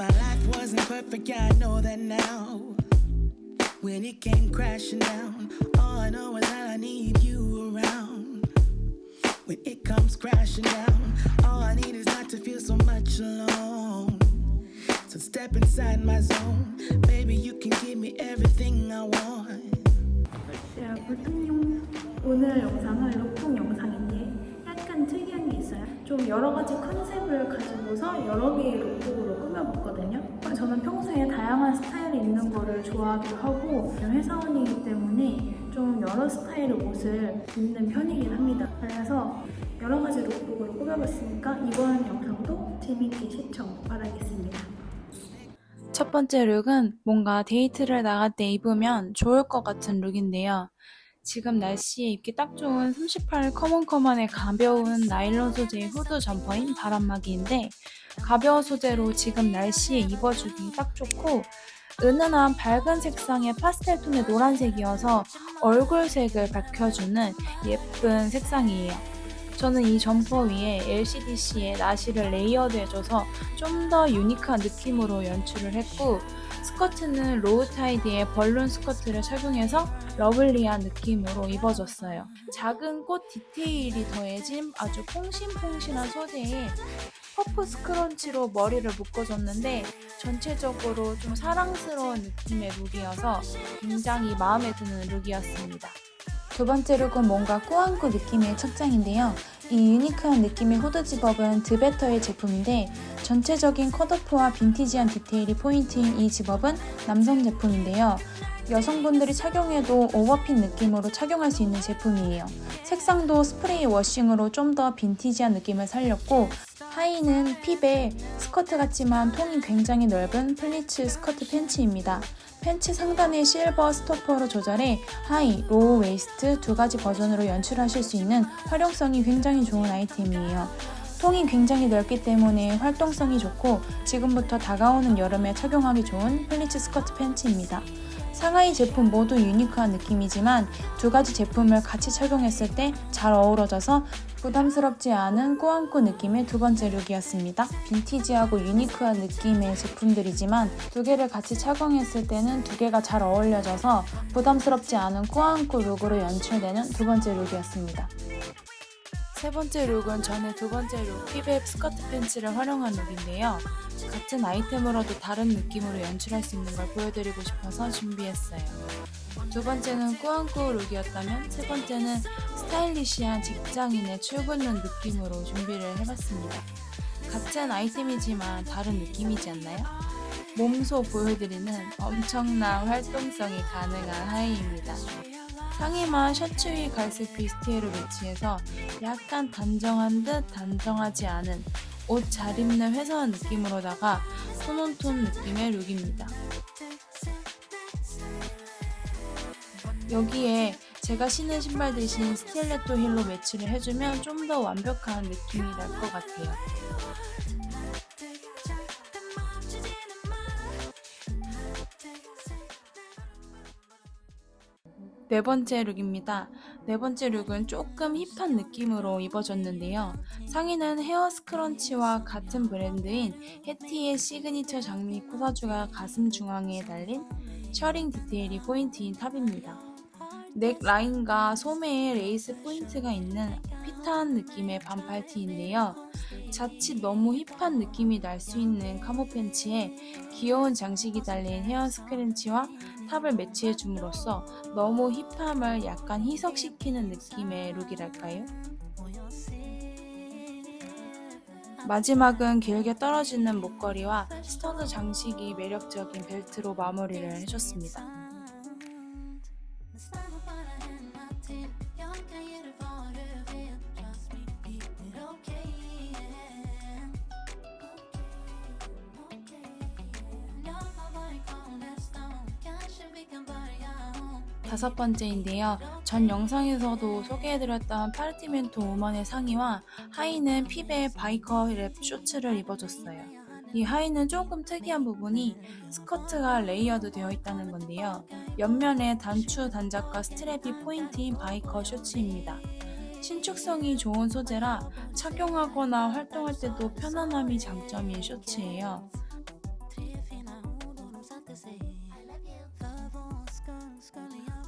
My life wasn't perfect, yeah, I know that now. When it came crashing down, all I know is that I need you around. When it comes crashing down, all I need is not to feel so much alone. So step inside my zone, baby, you can give me everything I want. 여러분 오늘 영상은 룩북 영상 좀 여러 가지 컨셉을 가지고서 여러 개의 룩북으로 꾸며봤거든요. 저는 평소에 다양한 스타일을 입는 거를 좋아하기도 하고 회사원이기 때문에 좀 여러 스타일의 옷을 입는 편이긴 합니다. 그래서 여러 가지 룩북으로 꾸며봤으니까 이번 영상도 재밌게 시청 바라겠습니다. 첫 번째 룩은 뭔가 데이트를 나갈 때 입으면 좋을 것 같은 룩인데요. 지금 날씨에 입기 딱 좋은 38 커먼커먼의 가벼운 나일론 소재의 후드 점퍼인 바람막이인데 가벼운 소재로 지금 날씨에 입어주기 딱 좋고 은은한 밝은 색상의 파스텔 톤의 노란색이어서 얼굴색을 밝혀주는 예쁜 색상이에요. 저는 이 점퍼 위에 LCDC의 나시를 레이어드 해줘서 좀 더 유니크한 느낌으로 연출을 했고 스커트는 로우 타이드의 벌룬 스커트를 착용해서 러블리한 느낌으로 입어줬어요. 작은 꽃 디테일이 더해진 아주 퐁신퐁신한 소재에 퍼프 스크런치로 머리를 묶어줬는데 전체적으로 좀 사랑스러운 느낌의 룩이어서 굉장히 마음에 드는 룩이었습니다. 두 번째 룩은 뭔가 꾸안꾸 느낌의 착장인데요. 이 유니크한 느낌의 후드 집업은 드베터의 제품인데 전체적인 컷오프와 빈티지한 디테일이 포인트인 이 집업은 남성 제품인데요. 여성분들이 착용해도 오버핏 느낌으로 착용할 수 있는 제품이에요. 색상도 스프레이 워싱으로 좀 더 빈티지한 느낌을 살렸고 하의는 핍의 스커트 같지만 통이 굉장히 넓은 플리츠 스커트 팬츠입니다. 팬츠 상단의 실버 스토퍼로 조절해 하이, 로우 웨이스트 두 가지 버전으로 연출하실 수 있는 활용성이 굉장히 좋은 아이템이에요. 통이 굉장히 넓기 때문에 활동성이 좋고 지금부터 다가오는 여름에 착용하기 좋은 플리츠 스커트 팬츠입니다. 상하이 제품 모두 유니크한 느낌이지만 두 가지 제품을 같이 착용했을 때 잘 어우러져서 부담스럽지 않은 꾸안꾸 느낌의 두 번째 룩이었습니다. 빈티지하고 유니크한 느낌의 제품들이지만 두 개를 같이 착용했을 때는 두 개가 잘 어울려져서 부담스럽지 않은 꾸안꾸 룩으로 연출되는 두 번째 룩이었습니다. 세 번째 룩은 전에 두 번째 룩 피베 스커트 팬츠를 활용한 룩인데요. 같은 아이템으로도 다른 느낌으로 연출할 수 있는 걸 보여드리고 싶어서 준비했어요. 두 번째는 꾸안꾸 룩이었다면 세 번째는 스타일리시한 직장인의 출근룩 느낌으로 준비를 해봤습니다. 같은 아이템이지만 다른 느낌이지 않나요? 몸소 보여드리는 엄청난 활동성이 가능한 하의입니다. 상의만 셔츠 위 갈색 비스티에로 매치해서 약간 단정한 듯 단정하지 않은 옷 잘 입는 회사원 느낌으로다가 톤온톤 느낌의 룩입니다. 여기에 제가 신은 신발 대신 스틸레토 힐로 매치를 해주면 좀 더 완벽한 느낌이 날 것 같아요. 네 번째 룩입니다. 네 번째 룩은 조금 힙한 느낌으로 입어줬는데요. 상의는 헤어 스크런치와 같은 브랜드인 해티의 시그니처 장미 코사주가 가슴 중앙에 달린 셔링 디테일이 포인트인 탑입니다. 넥 라인과 소매에 레이스 포인트가 있는 핏한 느낌의 반팔 티인데요. 자칫 너무 힙한 느낌이 날 수 있는 카모 팬츠에 귀여운 장식이 달린 헤어 스크런치와 탑을 매치해 줌으로써 너무 힙함을 약간 희석시키는 느낌의 룩이랄까요? 마지막은 길게 떨어지는 목걸이와 스터드 장식이 매력적인 벨트로 마무리를 해줬습니다. 다섯 번째인데요. 전 영상에서도 소개해드렸던 파르티멘토 우먼의 상의와 하의는 핍의 바이커 랩 쇼츠를 입어줬어요. 이 하의는 조금 특이한 부분이 스커트가 레이어드 되어 있다는 건데요. 옆면에 단추 단작과 스트랩이 포인트인 바이커 셔츠입니다. 신축성이 좋은 소재라 착용하거나 활동할 때도 편안함이 장점인 셔츠예요.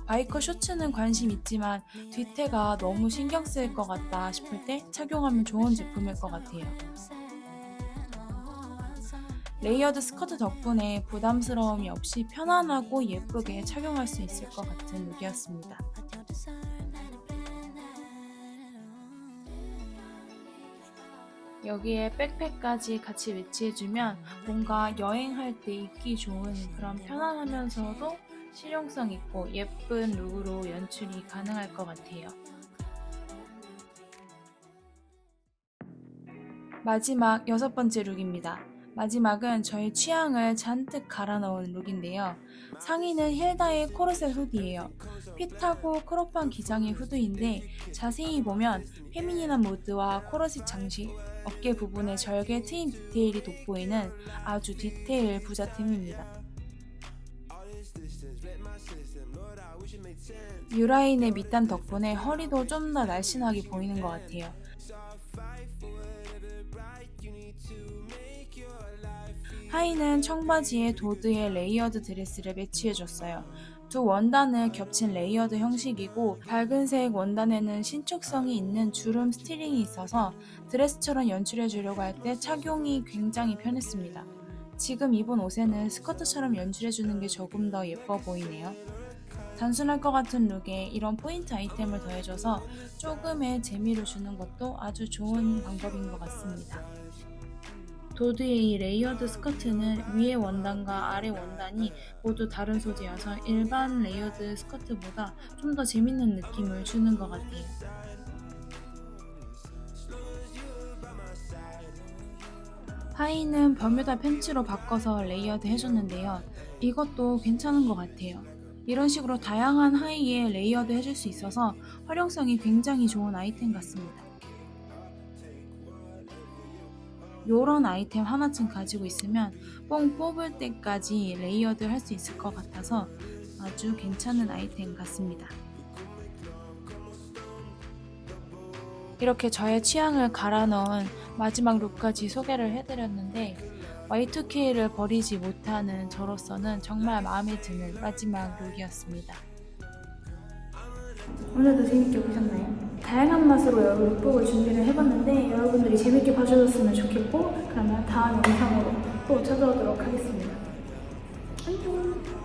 바이커 셔츠는 관심 있지만 뒤태가 너무 신경 쓰일 것 같다 싶을 때 착용하면 좋은 제품일 것 같아요. 레이어드 스커트 덕분에 부담스러움이 없이 편안하고 예쁘게 착용할 수 있을 것 같은 룩이었습니다. 여기에 백팩까지 같이 매치해주면 뭔가 여행할 때 입기 좋은 그런 편안하면서도 실용성 있고 예쁜 룩으로 연출이 가능할 것 같아요. 마지막 여섯 번째 룩입니다. 마지막은 저의 취향을 잔뜩 갈아 넣은 룩인데요. 상의는 힐다의 코르셋 후디예요. 핏하고 크롭한 기장의 후드인데 자세히 보면 페미닌한 무드와 코르셋 장식, 어깨 부분에 절개 트임 디테일이 돋보이는 아주 디테일 부자템입니다. 유라인의 밑단 덕분에 허리도 좀 더 날씬하게 보이는 것 같아요. 하의는 청바지에 도드의 레이어드 드레스를 매치해줬어요. 두 원단을 겹친 레이어드 형식이고 밝은색 원단에는 신축성이 있는 주름 스티링이 있어서 드레스처럼 연출해주려고 할 때 착용이 굉장히 편했습니다. 지금 입은 옷에는 스커트처럼 연출해주는 게 조금 더 예뻐 보이네요. 단순할 것 같은 룩에 이런 포인트 아이템을 더해줘서 조금의 재미를 주는 것도 아주 좋은 방법인 것 같습니다. 도드의 이 레이어드 스커트는 위의 원단과 아래 원단이 모두 다른 소재여서 일반 레이어드 스커트보다 좀 더 재밌는 느낌을 주는 것 같아요. 하의는 버뮤다 팬츠로 바꿔서 레이어드 해줬는데요. 이것도 괜찮은 것 같아요. 이런 식으로 다양한 하의에 레이어드 해줄 수 있어서 활용성이 굉장히 좋은 아이템 같습니다. 요런 아이템 하나쯤 가지고 있으면 뽕 뽑을 때까지 레이어드 할 수 있을 것 같아서 아주 괜찮은 아이템 같습니다. 이렇게 저의 취향을 갈아 넣은 마지막 룩까지 소개를 해드렸는데 Y2K를 버리지 못하는 저로서는 정말 마음에 드는 마지막 룩이었습니다. 오늘도 재밌게 보셨나요? 다양한 맛으로 여러분 룩북을 준비를 해봤는데 여러분들이 재밌게 봐주셨으면 좋겠고 그러면 다음 영상으로 또 찾아오도록 하겠습니다. 안녕